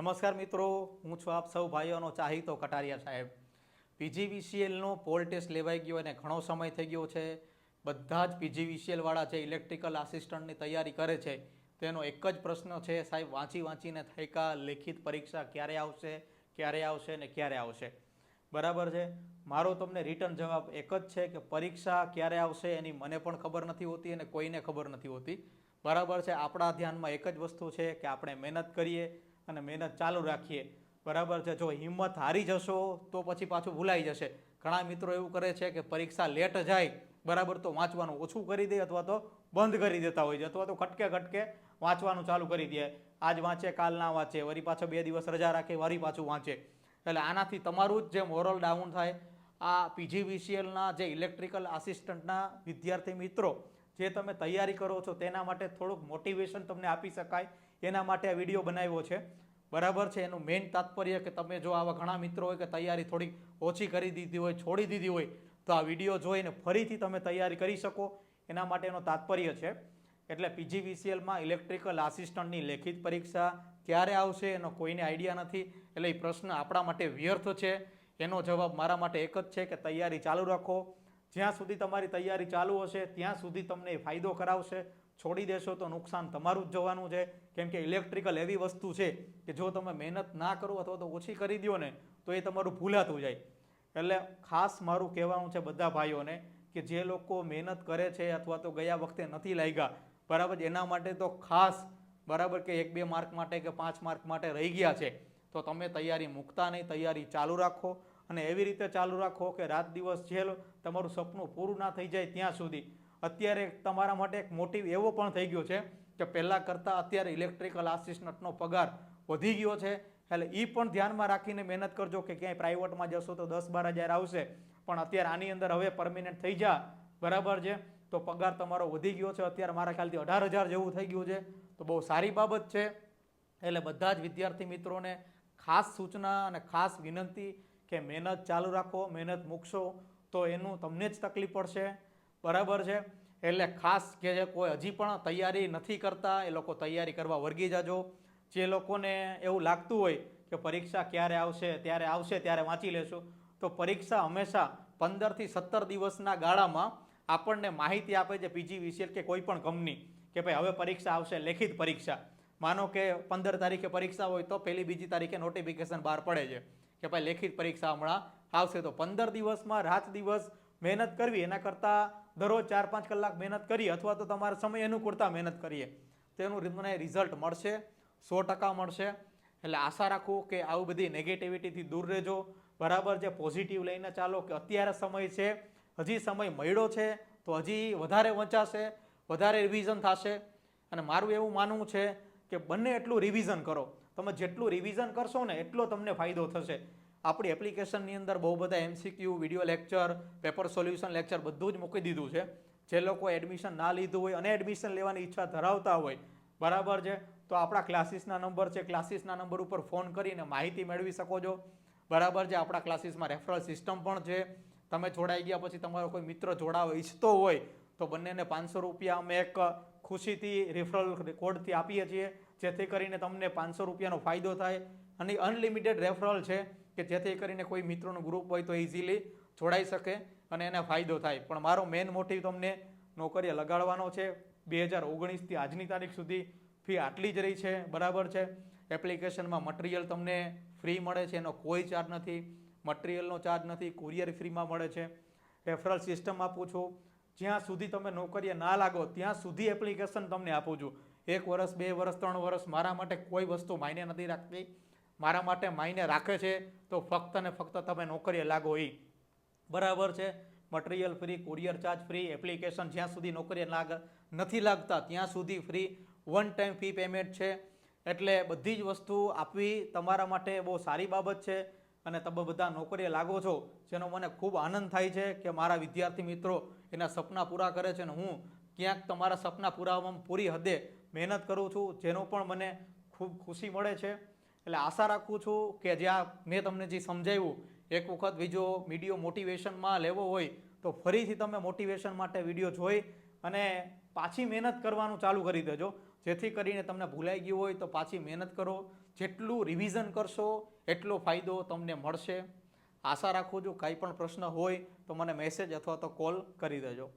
નમસ્કાર મિત્રો, હું છું આપ સૌ ભાઈઓનો ચાહીતો કટારિયા સાહેબ. પીજીવીસીએલનો પોલ ટેસ્ટ લેવાઈ ગયો અને ઘણો સમય થઈ ગયો છે. બધા જ પીજીવીસીએલવાળા જે ઇલેક્ટ્રિકલ આસિસ્ટન્ટની તૈયારી કરે છે, તેનો એક જ પ્રશ્ન છે, સાહેબ, વાંચી વાંચીને થાયકા લેખિત પરીક્ષા ક્યારે આવશે ક્યારે આવશે ને ક્યારે આવશે? બરાબર છે? મારો તમને રિટર્ન જવાબ એક જ છે કે પરીક્ષા ક્યારે આવશે એની મને પણ ખબર નથી હોતી અને કોઈને ખબર નથી હોતી. બરાબર છે? આપણા ધ્યાનમાં એક જ વસ્તુ છે કે આપણે મહેનત કરીએ અને મહેનત ચાલુ રાખીએ. બરાબર છે? જો હિંમત હારી જશો, તો પછી પાછું ભૂલાઈ જશે. ઘણા મિત્રો એવું કરે છે કે પરીક્ષા લેટ જાય, બરાબર, તો વાંચવાનું ઓછું કરી દે અથવા તો બંધ કરી દેતા હોય છે, અથવા તો ખટકે ખટકે વાંચવાનું ચાલુ કરી દે. આજ વાંચે, કાલ ના વાંચે, વરી પાછો બે દિવસ રજા રાખે, વરી પાછું વાંચે. એટલે આનાથી તમારું જ જે મોરલ ડાઉન થાય, આ પીજીવીસીએલના જે ઇલેક્ટ્રિકલ આસિસ્ટન્ટના વિદ્યાર્થી મિત્રો, જે તમે તૈયારી કરો છો, તેના માટે થોડુંક મોટિવેશન તમને આપી શકાય. એના માટે આ વીડિયો બનાવ્યો છે. બરાબર છે, એનું મેઇન તાત્પર્ય કે તમે જો આવા ઘણા મિત્રો હોય કે તૈયારી થોડી ઓછી કરી દીધી હોય, છોડી દીધી હોય, તો આ વીડિયો જોઈને ફરીથી તમે તૈયારી કરી શકો. એના માટેનો તાત્પર્ય છે. એટલે પીજીવીસીએલમાં ઇલેક્ટ્રિકલ આસિસ્ટન્ટની લેખિત પરીક્ષા ક્યારે આવશે એનો કોઈને આઈડિયા નથી. એટલે એ પ્રશ્ન આપણા માટે વ્યર્થ છે. એનો જવાબ મારા માટે એક જ છે કે તૈયારી ચાલુ રાખો. જ્યાં સુધી તમારી તૈયારી ચાલુ હશે, ત્યાં સુધી તમને ફાયદો કરાવશે. છોડી દેશો તો નુકસાન તમારું જ જવાનું છે. કેમ કે ઇલેક્ટ્રિકલ એવી વસ્તુ છે કે જો તમે મહેનત ના કરો અથવા તો ઓછી કરી દો ને, તો એ તમારું ભૂલાતું જાય. એટલે ખાસ મારું કહેવાનું છે બધા ભાઈઓને કે જે લોકો મહેનત કરે છે અથવા તો ગયા વખતે નથી લાગ્યા, બરાબર, એના માટે તો ખાસ, બરાબર, કે એક બે માર્ક માટે કે પાંચ માર્ક માટે રહી ગયા છે. તો તમે તૈયારી મૂકતા નહીં, તૈયારી ચાલુ રાખો અને એવી રીતે ચાલુ રાખો કે રાત દિવસ જે તમારું સપનું પૂરું ના થઈ જાય ત્યાં સુધી. અત્યારે તમારા માટે એક મોટિવ એવો પણ થઈ ગયો છે કે પહેલાં કરતાં અત્યારે ઇલેક્ટ્રિકલ આસિસ્ટન્ટનો પગાર વધી ગયો છે. એટલે એ પણ ધ્યાનમાં રાખીને મહેનત કરજો કે ક્યાંય પ્રાઇવેટમાં જશો તો દસ બાર હજાર આવશે. પણ અત્યારે આની અંદર હવે પરમિનન્ટ થઈ જા. બરાબર છે? તો પગાર તમારો વધી ગયો છે. અત્યારે મારા ખ્યાલથી અઢાર હજાર જેવું થઈ ગયું છે. તો બહુ સારી બાબત છે. એટલે બધા જ વિદ્યાર્થી મિત્રોને ખાસ સૂચના અને ખાસ વિનંતી કે મહેનત ચાલુ રાખો, મહેનત મૂકશો તો એનું તમને જ તકલીફ પડશે. બરાબર છે? એટલે ખાસ કે જે કોઈ હજી પણ તૈયારી નથી કરતા, એ લોકો તૈયારી કરવા વર્ગી જાજો. જે લોકોને એવું લાગતું હોય કે પરીક્ષા ક્યારે આવશે, ત્યારે આવશે, ત્યારે વાંચી લેશું, તો પરીક્ષા હંમેશા પંદરથી સત્તર દિવસના ગાળામાં આપણને માહિતી આપે છે પીજીવીસીએલ કે કોઈ પણ કંપની કે ભાઈ હવે પરીક્ષા આવશે, લેખિત પરીક્ષા. માનો કે પંદર તારીખે પરીક્ષા હોય તો પહેલી બીજી તારીખે નોટિફિકેશન બહાર પડે છે કે ભાઈ લેખિત પરીક્ષા હમણાં આવશે. તો પંદર દિવસમાં રાત દિવસ મહેનત કરવી, એના કરતાં દરરોજ ચાર પાંચ કલાક મહેનત કરીએ અથવા તો તમારા સમય અનુકૂળતા મહેનત કરીએ તેનું તમને રિઝલ્ટ મળશે, સો ટકા મળશે. એટલે આશા રાખું કે આવું બધી નેગેટિવિટીથી દૂર રહેજો. બરાબર જે પોઝિટિવ લઈને ચાલો કે અત્યારે સમય છે, હજી સમય મળ્યો છે, તો હજી વધારે વંચાશે, વધારે રિવિઝન થશે. અને મારું એવું માનવું છે કે બંને એટલું રિવિઝન કરો. તમે જેટલું રિવિઝન કરશો ને એટલો તમને ફાયદો થશે. આપણી એપ્લિકેશનની અંદર બહુ બધા MCQ video lecture paper solution lecture બધું જ મૂકી દીધું છે. જે લોકો એડમિશન ના લીધું હોય અને એડમિશન લેવાની ઈચ્છા ધરાવતા હોય, બરાબર છે? તો આપણા ક્લાસીસના નંબર છે. ક્લાસીસના નંબર ઉપર ફોન કરીને માહિતી મેળવી શકો છો. બરાબર છે? આપણા ક્લાસીસમાં રેફરલ સિસ્ટમ પણ છે. તમે જોડાઈ ગયા પછી તમારો કોઈ મિત્ર જોડાવા ઈચ્છતો હોય, તો બંનેને પાંચસો રૂપિયા અમે એક ખુશીથી રેફરલ કોડથી આપીએ છીએ, જેથી કરીને તમને પાંચસો રૂપિયાનો ફાયદો થાય. અને અનલિમિટેડ રેફરલ છે, કે જેથી કરીને કોઈ મિત્રોનું ગ્રુપ હોય તો ઇઝીલી જોડાઈ શકે અને એને ફાયદો થાય. પણ મારો મેઇન મોટિવ તમને નોકરીએ લગાડવાનો છે. બે હજાર ઓગણીસથી આજની તારીખ સુધી ફી આટલી જ રહી છે, બરાબર છે. એપ્લિકેશનમાં મટીરિયલ તમને ફ્રી મળે છે, એનો કોઈ ચાર્જ નથી. મટીરિયલનો ચાર્જ નથી કુરિયર ફ્રીમાં મળે છે. રેફરલ સિસ્ટમ આપું છું. જ્યાં સુધી તમે નોકરીએ ના લાગો, ત્યાં સુધી એપ્લિકેશન તમને આપું છું. એક વર્ષ, બે વર્ષ, ત્રણ વર્ષ મારા માટે કોઈ વસ્તુ માયને નથી રાખતી. મારા માટે માયને રાખે છે તો ફક્ત ને ફક્ત તમે નોકરીએ લાગો એ બરાબર છે? Material free courier charge free application જ્યાં સુધી નોકરીએ લાગ, નથી લાગતા, ત્યાં સુધી free one time fee payment છે. એટલે બધી જ વસ્તુ આપવી તમારા માટે બહુ સારી બાબત છે. અને તમે બધા નોકરીએ લાગો છો, જેનો મને ખૂબ આનંદ થાય છે કે મારા વિદ્યાર્થી મિત્રો એના સપના પૂરા કરે છે અને હું ક્યાંક તમારા સપના પૂરાવામાં પૂરી હદે મહેનત કરું છું, જેનો પણ મને ખૂબ ખુશી મળે છે. એટલે આશા રાખું છું કે જ્યાં મેં તમને જે સમજાવ્યું, એક વખત બીજો વીડિયો મોટિવેશનમાં લેવો હોય તો ફરીથી તમે મોટિવેશન માટે વીડિયો જોઈ અને પાછી મહેનત કરવાનું ચાલુ કરી દેજો. જેથી કરીને તમને ભૂલાઈ ગયું હોય તો પાછી મહેનત કરો, જેટલું રિવિઝન કરશો, એટલો ફાયદો તમને મળશે. આશા રાખું છું કાંઈ પણ પ્રશ્ન હોય તો મને મેસેજ અથવા તો કોલ કરી દેજો.